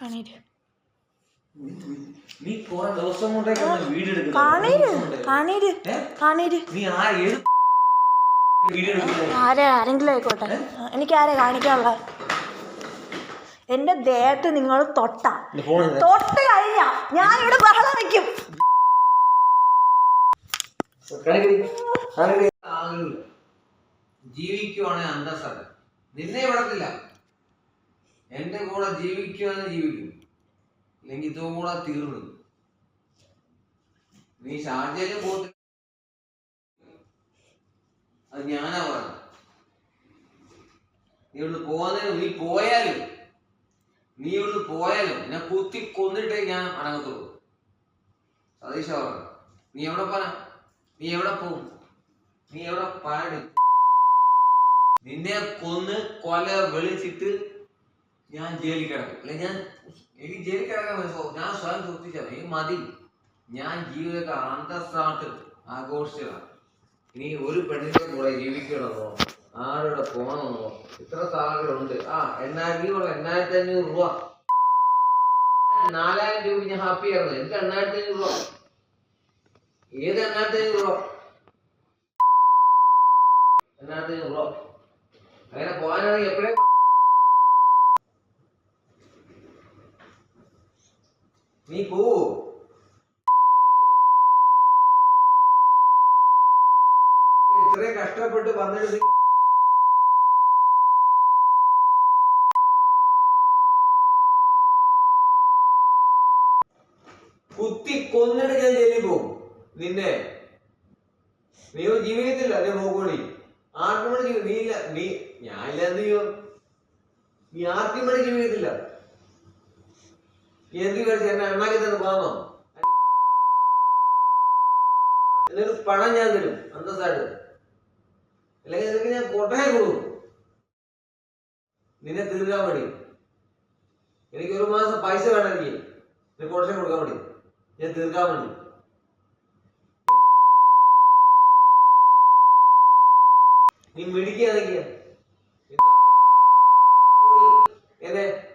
കാണീര് നീ കുറെ ദിവസം കൊണ്ടേക്കാണ് വീഡിയോ എടുക്കുന്നത് കാണീര് ദിവസം കൊണ്ടേ. കാണീര് കാണീര്. നീ ആ ഏത് വീഡിയോ എടുക്കുന്നത് ആരെ ആരെങ്കിലും ആയിക്കോട്ടെ. എനിക്ക് ആരെ കാണിക്കാനുള്ള. എന്റെ ദേഹത്ത് നിങ്ങൾ തൊട്ട. തൊട്ട് കഴിഞ്ഞ ഞാൻ ഇവിടെ ബഹളം വയ്ക്കും ജീവിക്കുവാണെങ്കിൽ അന്തസ്സല്ല. നിന്നെ വിടത്തില്ല എന്റെ കൂടെ ജീവിക്കുവാണെങ്കിൽ ജീവിക്കും. അല്ലെങ്കിൽ ഇതുകൂടെ തീർന്നു. നീ ഷാർജയിലും പോത്തി അത് ഞാനാ പറഞ്ഞു നീ ഇവിടുന്ന് പോകുന്നതിന് നീ പോയാലും നീ ഇവിടുന്ന് പോയാലും എന്നെ കുത്തി കൊന്നിട്ടേ ഞാൻ അടങ്ങത്തുള്ളൂ. സതീശ പറഞ്ഞു നീ എവിടെ പറ നീ എവിടെ പോകും? നീ എവിടെ പറഞ്ഞു നിന്നെ കൊന്ന് കൊല വിളിച്ചിട്ട് ഞാൻ ജയിലിൽ കിടക്കും. അല്ലെ ഞാൻ എനിക്ക് ജയിലിൽ കിടക്കാൻ മനസ്സിലോ ഞാൻ സ്വയം എനിക്ക് മതി. ഞാൻ ജീവിതത്തെ അന്തസ്സാട്ട് ആഘോഷിച്ചതാണ്. ഇനി ഒരു പെണ്ണിന്റെ കൂടെ ജീവിക്കണമെന്നോ ആരുടെ പോകണമെന്നോ ഇത്ര സാഹചര്യമുണ്ട്. ആ എണ്ണായിരത്തി ഉള്ള എണ്ണായിരത്തി അഞ്ഞൂറ് രൂപ. നാലായിരം രൂപ ഞാൻ ഹാപ്പി ആയിരുന്നു. എനിക്ക് എണ്ണായിരത്തി അഞ്ഞൂറ് രൂപ. ഏത് എണ്ണായിരത്തി അഞ്ഞൂറ് രൂപ? എണ്ണായിരത്തി അഞ്ഞൂറ് രൂപ. അങ്ങനെ പോകാനാണെങ്കിൽ എപ്പോഴേ പോവോ ഇത്രയും കഷ്ടപ്പെട്ട് വന്നിട്ട് കുത്തി കൊന്നിട്ട് ഞാൻ ജയിലിൽ പോകും. നിന്നെ. നീ ജീവിക്കത്തില്ല എന്നെ നോക്കൂടി ആർക്കും വേണ്ടി നീ ഇല്ല നീ ഞാൻ ഇല്ല എന്ത് ചെയ്യും നീ ആർക്കും വേണ്ടി ജീവിക്കത്തില്ല കേന്ദ്രീകരിച്ച് എന്നെ അണ്ണാക്കി തന്നെ പോകാമോ എന്നിട്ട് പണം ഞാൻ തരും അന്തസ്സായിട്ട്. അല്ലെങ്കിൽ നിനക്ക് ഞാൻ കൊട്ടയെ കൊടുക്കും. നിന്നെ തീർക്കാൻ വേണ്ടി. എനിക്ക് ഒരു മാസം പൈസ വേണം എനിക്ക്. നിനക്ക് കൊട്ടയെ കൊടുക്കാൻ വേണ്ടി. ഞാൻ തീർക്കാൻ വേണ്ടി. നീ മിടിക്കുക എന്നെ